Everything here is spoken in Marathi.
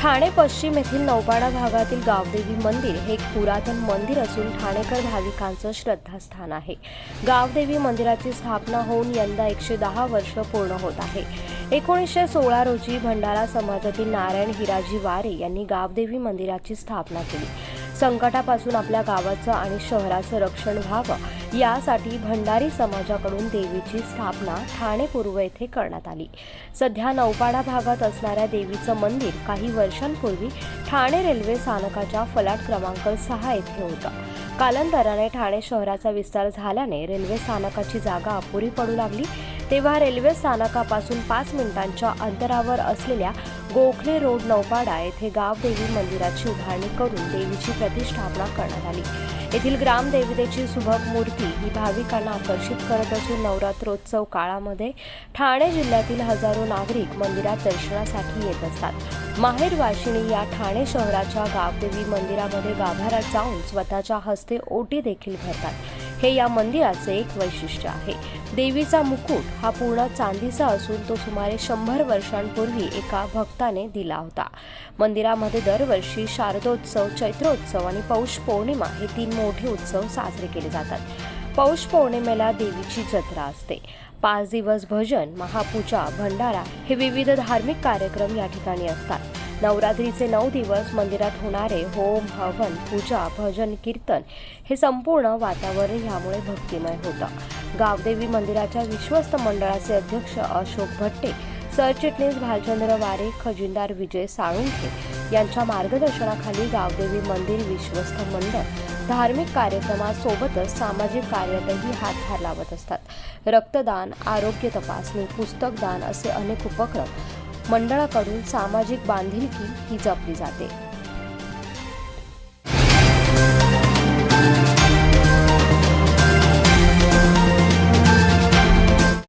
ठाणे पश्चिम येथील नौपाडा भागातील गावदेवी मंदिर हे एक पुरातन मंदिर असून ठाणेकर भाविकांचं श्रद्धास्थान आहे. गावदेवी मंदिराची स्थापना होऊन यंदा एकशे दहा वर्ष पूर्ण होत आहे. एकोणीसशे सोळा रोजी भंडारा समाजातील नारायण हिराजी वारे यांनी गावदेवी मंदिराची स्थापना केली. संकटापासून आपल्या गावाचं आणि शहराचं रक्षण व्हावं यासाठी भंडारी समाजाकडून देवीची स्थापना ठाणे पूर्व येथे करण्यात आली. सध्या नौपाडा भागात असणाऱ्या देवीचं मंदिर काही वर्षांपूर्वी ठाणे रेल्वे स्थानकाच्या फलाट क्रमांक सहा येथे होतं. कालांतराने ठाणे शहराचा विस्तार झाल्याने रेल्वे स्थानकाची जागा अपुरी पडू लागली. तेव्हा रेल्वे स्थानकापासून पाच मिनिटांच्या अंतरावर असलेल्या गोखले रोड नौपाडा येथे गावदेवी मंदिराची उभारणी करून देवीची प्रतिष्ठापना करण्यात आली. येथील ग्रामदेवतेची सुबक मूर्ती ही भाविकांना आकर्षित करत असून नवरात्रोत्सव काळामध्ये ठाणे जिल्ह्यातील हजारो नागरिक मंदिरात दर्शनासाठी येत असतात. माहेर वाशिणी या ठाणे शहराच्या गावदेवी मंदिरामध्ये गाभाऱ्यात जाऊन स्वतःच्या हस्ते ओटी देखील भरतात. हे या मंदिराचे एक वैशिष्ट्य आहे. देवीचा मुकुट हा पूर्ण चांदीचा असून तो सुमारे शंभर वर्षांपूर्वी एका भक्ताने दिला होता. मंदिरामध्ये दरवर्षी शारदोत्सव चैत्रोत्सव आणि पौष पौर्णिमा हे तीन मोठे उत्सव साजरे केले जातात. पौष पौर्णिमेला देवीची जत्रा असते. पाच दिवस भजन महापूजा भंडारा हे विविध धार्मिक कार्यक्रम या ठिकाणी असतात. नवरात्रीचे नऊ दिवस मंदिरात होणारे होम हवन पूजा भजन कीर्तन हे संपूर्ण वातावरण यामुळे भक्तिमय होतं. गावदेवी मंदिराच्या विश्वस्त मंडळाचे अध्यक्ष अशोक भट्टे सरचिटणीस भालचंद्र वारे खजिनदार विजय साळुंखे यांच्या मार्गदर्शनाखाली गावदेवी मंदिर विश्वस्त मंडळ धार्मिक कार्यक्रमासोबतच सामाजिक कार्यातही हातभार लावत असतात. रक्तदान आरोग्य तपासणी पुस्तकदान असे अनेक उपक्रम मंडळाकडून सामाजिक बांधिलकी ही जपली जाते.